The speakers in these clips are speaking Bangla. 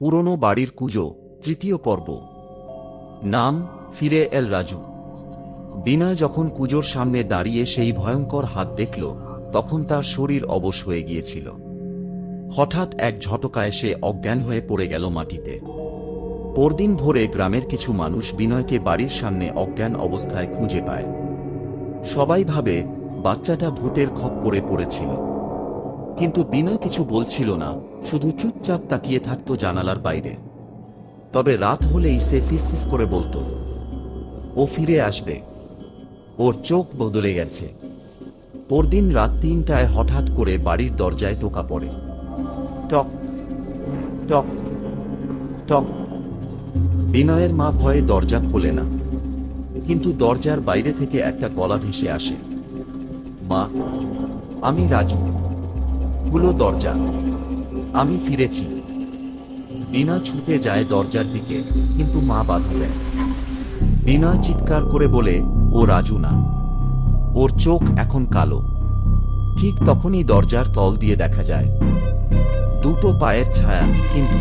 পুরনো বাড়ির কুজো, তৃতীয় পর্ব। নাম, ফিরে এল রাজু। বিনা যখন কুজোর সামনে দাঁড়িয়ে সেই ভয়ঙ্কর হাত দেখল, তখন তার শরীর অবশ হয়ে গিয়েছিল। হঠাৎ এক ঝটকায় সে অজ্ঞান হয়ে পড়ে গেল মাটিতে। পরদিন ভোরে গ্রামের কিছু মানুষ বিনয়কে বাড়ির সামনে অজ্ঞান অবস্থায় খুঁজে পায়। সবাই ভাবে, বাচ্চাটা ভূতের খপ খপ্পরে পড়েছিল। কিন্তু বিনয় কিছু বলছিল না, শুধু চুপচাপ তাকিয়ে থাকত জানালার বাইরে। তবে রাত হলেই সে ফিসফিস করে বলতো, ও ফিরে আসবে। ওর চোখ বদলে গেছে। পরদিন রাত তিনটায় হঠাৎ করে বাড়ির দরজায় টোকা পড়ে। টক টক টক। বিনয়ের মা ভয়ে দরজা খোলে না, কিন্তু দরজার বাইরে থেকে একটা গলা ভেসে আসে, মা, আমি রাজু। খুলো দরজা। আমি ফিরেছি। বিনা ছুটে যায় দরজার দিকে, কিন্তু মা বাধা দেয়। বিনা চিৎকার করে বলে, ও রাজু না। ওর চোখ এখন কালো। ঠিক তখনই দরজার তল দিয়ে দেখা যায়। দুটো পায়ের ছায়া, কিন্তু।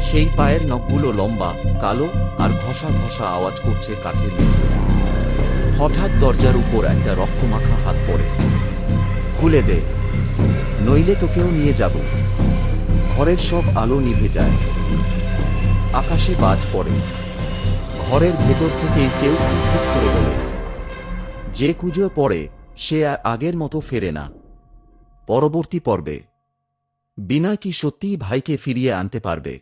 সেই পায়ের নখগুলো লম্বা, কালো আর ঘষা ঘষা আওয়াজ করছে কাঠের নিচে। হঠাৎ দরজার উপর একটা রক্তমাখা হাত পড়ে। খুলে দে। নইলে তোকেও নিয়ে যাব। ঘরের সব আলো নিভে যায়। আকাশে বাজ পড়ে। ঘরের ভেতর থেকে কেউ ফিসফিস করে বলে, যে কুজো পড়ে, সে আর আগের মতো ফেরে না। পরবর্তী পর্বে। বিনা কি সত্যিই ভাইকে ফিরিয়ে আনতে পারবে?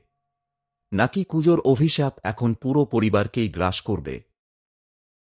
নাকি কুজোর অভিশাপ এখন পুরো পরিবারকেই গ্রাস করবে?